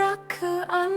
รักคืออัน